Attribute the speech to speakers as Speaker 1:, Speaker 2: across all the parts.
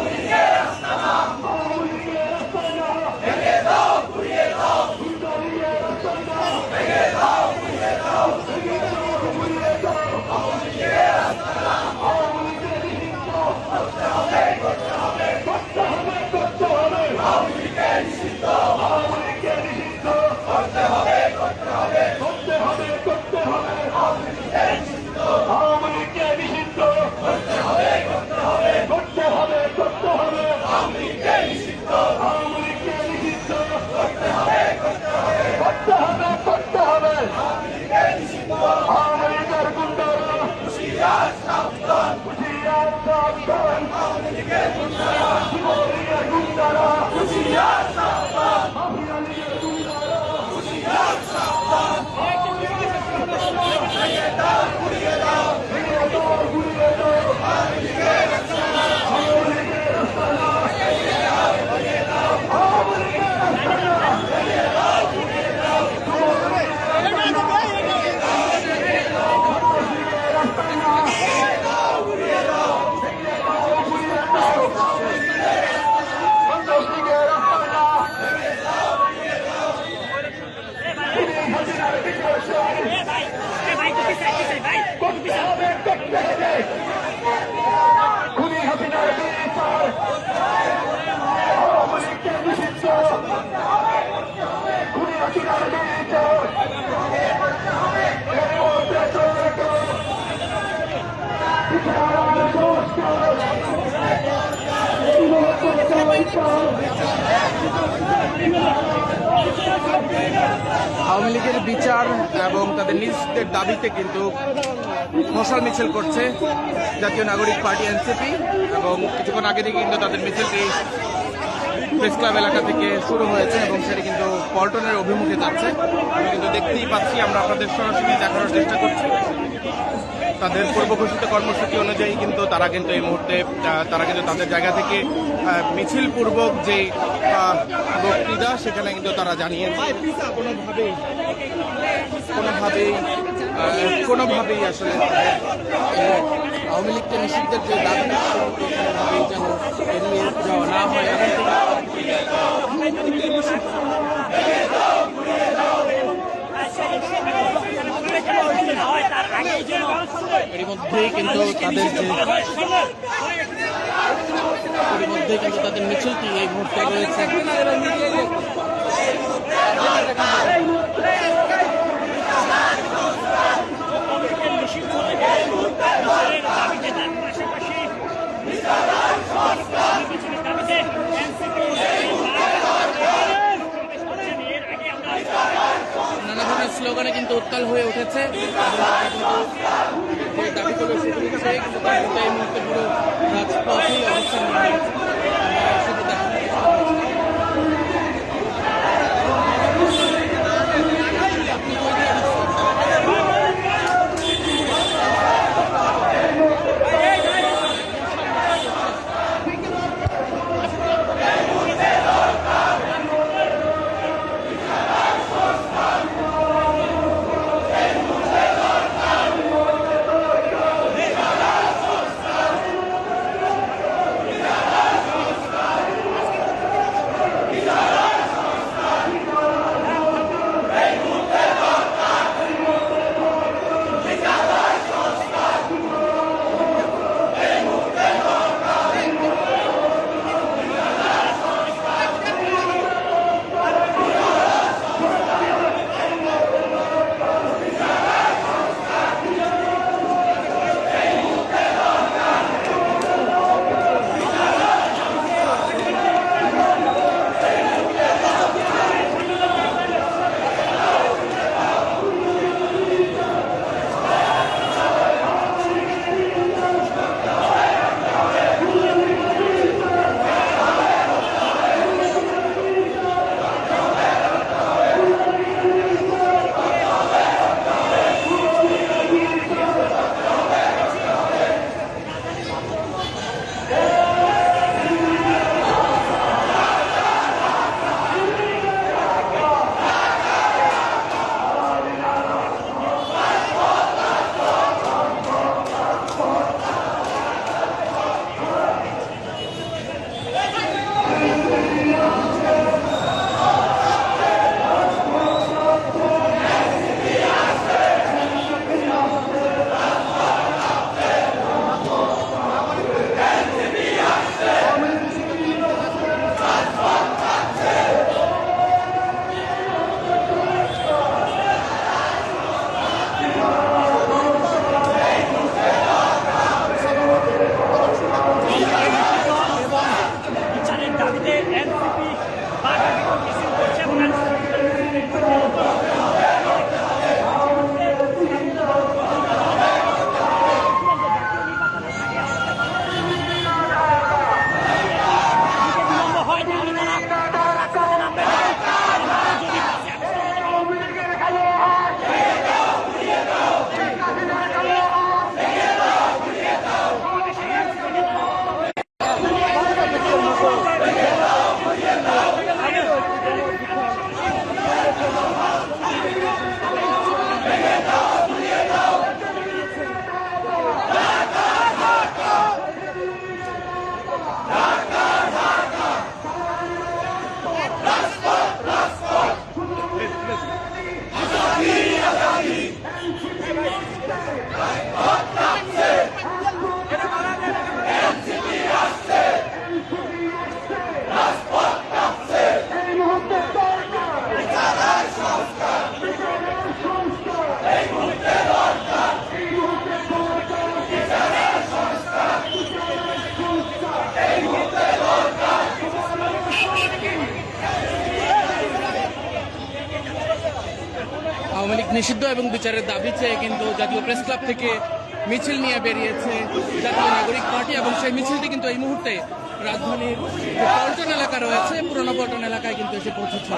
Speaker 1: Go! Awami
Speaker 2: লীগের বিচার এবং তাদের নিজেদের দাবিতে কিন্তু মশাল মিছিল করছে জাতীয় নাগরিক পার্টি এনসিপি এবং কিছুক্ষণ আগে থেকে কিন্তু তাদের মিছিলটি প্রেস ক্লাব এলাকা থেকে শুরু হয়েছে এবং সেটি কিন্তু পল্টনের অভিমুখে যাচ্ছে। আমি কিন্তু দেখতেই পাচ্ছি, আমরা আপনাদের সরাসরি দেখানোর চেষ্টা করছি। তাদের পূর্ব ঘোষিত কর্মসূচি অনুযায়ী কিন্তু তারা কিন্তু এই মুহূর্তে তারা কিন্তু তাদের জায়গা থেকে মিছিল পূর্বক যে বক্তৃতা, সেখানে কিন্তু তারা জানিয়েছে। কোনোভাবেই কোনোভাবেই আসলে আওয়ামী লীগকে নিষিদ্ধের যে দাবি এড়িয়ে যাওয়া না হয় এর মধ্যেই কিন্তু তাদের যে মধ্যেই কিন্তু তাদের মিছিলটি এই মুহূর্তে রয়েছে। নানা ধরনের স্লোগানে কিন্তু উত্তাল হয়ে উঠেছে। এবং তারা কিন্তু যে দাবিগুলো সেগুলি চেয়ে কিন্তু তারা কিন্তু এই মুহূর্তে পুরো রাজপথেই অবস্থান নিষিদ্ধ এবং বিচারের দাবি চেয়ে কিন্তু জাতীয় প্রেস ক্লাব থেকে মিছিল নিয়ে বেরিয়েছে জাতীয় নাগরিক পার্টি এবং সেই মিছিলটি কিন্তু এই মুহূর্তে রাজধানীর যে পল্টন এলাকা রয়েছে, পুরনো পল্টন এলাকায় কিন্তু এসে পৌঁছেছে।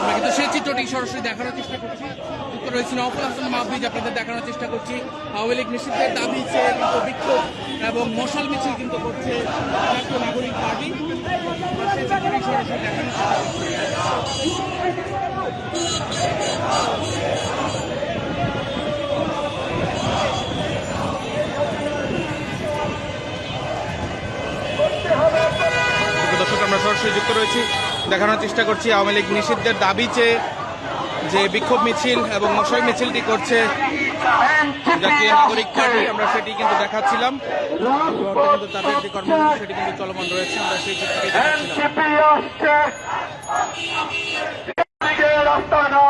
Speaker 2: আমরা কিন্তু সেই চিত্রটি সরাসরি দেখানোর চেষ্টা করছি। রয়েছে নওফুল হাসান মাহবিজ আপনাদের দেখানোর চেষ্টা করছি। আওয়ামী লীগ নিষিদ্ধের দাবি চেয়ে কিন্তু বিক্ষোভ এবং মশাল মিছিল কিন্তু করছে জাতীয় নাগরিক পার্টি। সরাসরি দেখানোর আমরা যুক্ত রয়েছি। দেখানোর চেষ্টা করছি আওয়ামী লীগ নিষিদ্ধের দাবি চেয়ে যে বিক্ষোভ মিছিল এবং মশাল মিছিলটি করছে জাতীয় নাগরিক পার্টি। আমরা সেটি কিন্তু দেখাচ্ছিলাম। কিন্তু তাদের যে কর্মসূচি, সেটি কিন্তু চলমান রয়েছে। আমরা সেই
Speaker 1: লীগের আস্তানা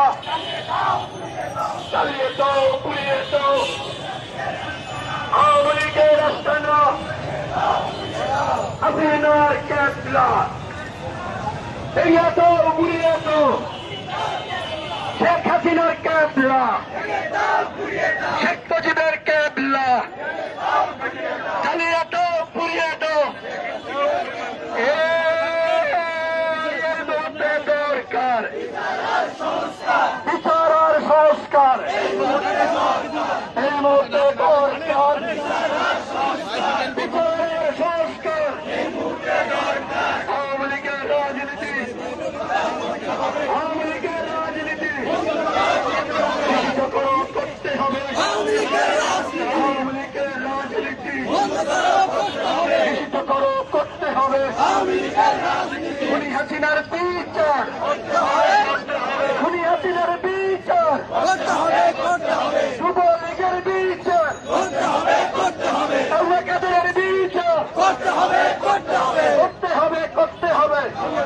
Speaker 1: চালিয়ে তো পুড়িয়ে তো আওয়ামী লীগের আস্তানা হাসিনার ক্যাবলা এই তো পুড়িয়ে তো শেখ হাসিনার ক্যাবলা শেখ মুজিবের ক্যাবলা চালিয়ে তো পুড়িয়ে তো বিচার আর সংস্কার এর মধ্যে দরকার বিচারের সংস্কার আওয়ামী লীগের রাজনীতি আওয়ামী লীগের রাজনীতি করতে হবে। আওয়ামী লীগের রাজনীতি নিষিদ্ধ করো করতে হবে। খুনি হাসিনার বিচার যুব লীগের বিচার আল্লাহ কাদের বিচার করতে হবে করতে হবে আল্লাহ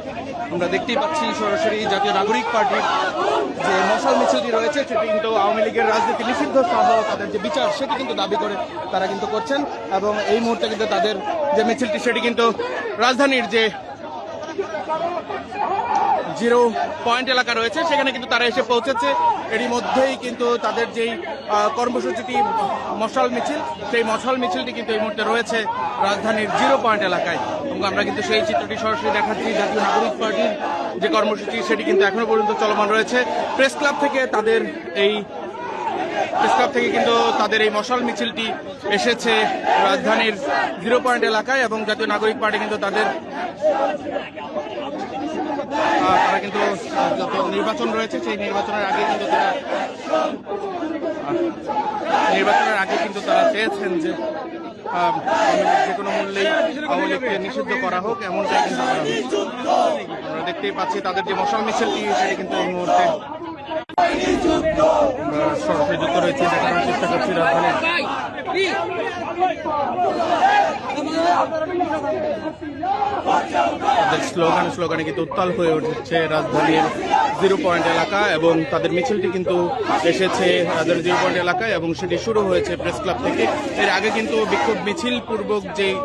Speaker 2: আমরা দেখতেই পাচ্ছি সরাসরি জাতীয় নাগরিক পার্টির যে মশাল মিছিলটি রয়েছে, সেটি কিন্তু আওয়ামী লীগের রাজনীতি নিষিদ্ধ সহ তাদের যে বিচার, সেটি কিন্তু দাবি করে তারা কিন্তু করছেন। এবং এই মুহূর্তে কিন্তু তাদের যে মিছিলটি, সেটি কিন্তু রাজধানীর যে জিরো পয়েন্ট এলাকা রয়েছে, সেখানে কিন্তু তারা এসে পৌঁছেছে। এরই মধ্যেই কিন্তু তাদের যেই কর্মসূচিটি, মশাল মিছিল, সেই মশাল মিছিলটি কিন্তু এই মুহূর্তে রয়েছে রাজধানীর জিরো পয়েন্ট এলাকায়। এবং আমরা কিন্তু সেই চিত্রটি সরাসরি দেখাচ্ছি। জাতীয় নাগরিক পার্টির যে কর্মসূচি, সেটি কিন্তু এখনও পর্যন্ত চলমান রয়েছে। প্রেস ক্লাব থেকে তাদের এই প্রেস ক্লাব থেকে কিন্তু তাদের এই মশাল মিছিলটি এসেছে রাজধানীর জিরো পয়েন্ট এলাকায় এবং জাতীয় নাগরিক পার্টি কিন্তু তাদের তারা কিন্তু নির্বাচন রয়েছে, সেই নির্বাচনের আগে কিন্তু তারা নির্বাচনের আগে কিন্তু তারা চেয়েছেন যে যে কোনো মূল্যেই আওয়ামী লীগকে নিষিদ্ধ করা হোক, এমনটাই কিন্তু আমরা দেখতেই পাচ্ছি তাদের যে মশাল মিছিলটি সেটি কিন্তু এই মুহূর্তে সরাসরি যুক্ত রয়েছে, দেখানোর চেষ্টা করছি রাজধানীর। তাদের স্লোগান স্লোগানে কিন্তু উত্তাল হয়ে উঠেছে রাজধানীর জিরো পয়েন্ট এলাকা এবং তাদের মিছিলটি কিন্তু এসেছে তাদের জিরো পয়েন্ট এলাকায় এবং সেটি শুরু হয়েছে প্রেস ক্লাব থেকে। এর আগে কিন্তু বিক্ষোভ মিছিল পূর্বক যে আহ,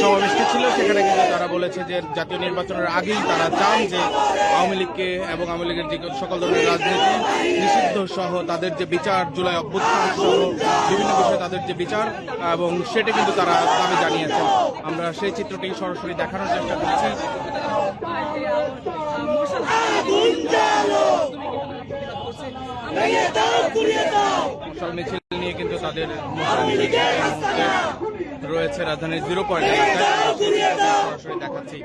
Speaker 2: সমাবেশটি ছিল। সেখানে কিন্তু তারা বলেছে যে জাতীয় নির্বাচনের আগেই তারা চান যে আওয়ামী লীগকে এবং আওয়ামী লীগের যে সকল ধরনের রাজনীতি নিষিদ্ধ সহ তাদের যে বিচার জুলাই অভ্যুত্থান সহ বিভিন্ন বিষয়ে তাদের যে বিচার এবং সেটা কিন্তু তারা দাবি জানিয়েছেন আমরা সেই চিত্রটি সরাসরি দেখানোর চেষ্টা করছি। মশাল মিছিল নিয়ে কিন্তু তাদের রয়েছে রাজধানীর জিরো পয়েন্ট এলাকায়। সরাসরি দেখাচ্ছি।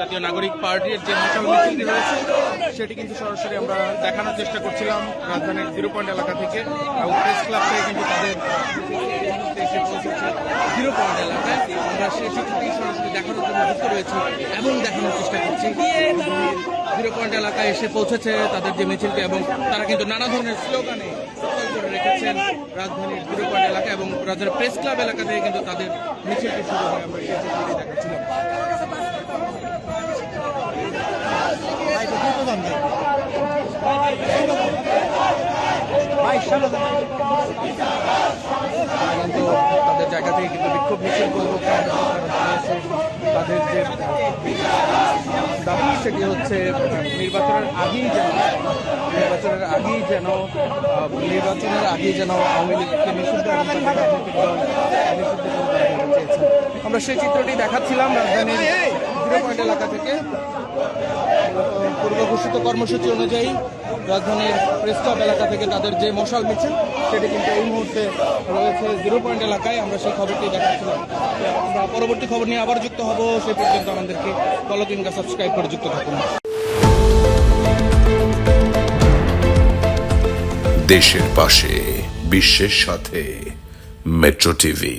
Speaker 2: জাতীয় নাগরিক পার্টির যে মশাল মিছিলটি রয়েছে সেটি কিন্তু সরাসরি আমরা দেখানোর চেষ্টা করছিলাম রাজধানীর জিরো পয়েন্ট এলাকা থেকে। এবং প্রেস ক্লাব থেকে কিন্তু তাদের জিরো পয়েন্ট এলাকায়। আমরা সেই চিত্রটি সরাসরি দেখানোর জন্য যুক্ত রয়েছি এবং দেখানোর চেষ্টা করছি। জিরো পয়েন্ট এলাকায় এসে পৌঁছেছে তাদের যে মিছিলটি এবং তারা কিন্তু নানা ধরনের স্লোগানে রেখেছেন রাজধানীর গুরুপাট এলাকা এবং রাজধানীর প্রেস ক্লাব এলাকা থেকে কিন্তু তাদের মিছিলটি শুরু হয়। আমরা সেই চিত্রটি দেখাচ্ছিলাম। জায়গা থেকে কিন্তু বিক্ষোভ মিছিল করব তাদের যে দাবি সেটি হচ্ছে, নির্বাচনের আগেই যেন, নির্বাচনের আগেই যেন নির্বাচনের আগেই যেন আওয়ামী লীগকে নিষিদ্ধ। আমরা সেই চিত্রটি দেখাচ্ছিলাম রাজধানীর জিরো পয়েন্ট এলাকা থেকে পূর্ব ঘোষিত কর্মসূচি অনুযায়ী রাজধানীর প্রেস ক্লাব এলাকা থেকে তাদের যে মশাল মিছিল, সেটি কিন্তু এই মুহূর্তে রয়েছে জিরো পয়েন্ট এলাকায়। আমরা সেই খবরটি দেখাচ্ছিলাম। আমরা পরবর্তী খবর নিয়ে আবার যুক্ত হব। সেই পর্যন্ত আমাদেরকে ফলো কিংবা সাবস্ক্রাইব করে যুক্ত থাকুন।
Speaker 3: দেশের পাশে, বিশ্বের সাথে মেট্রো টিভি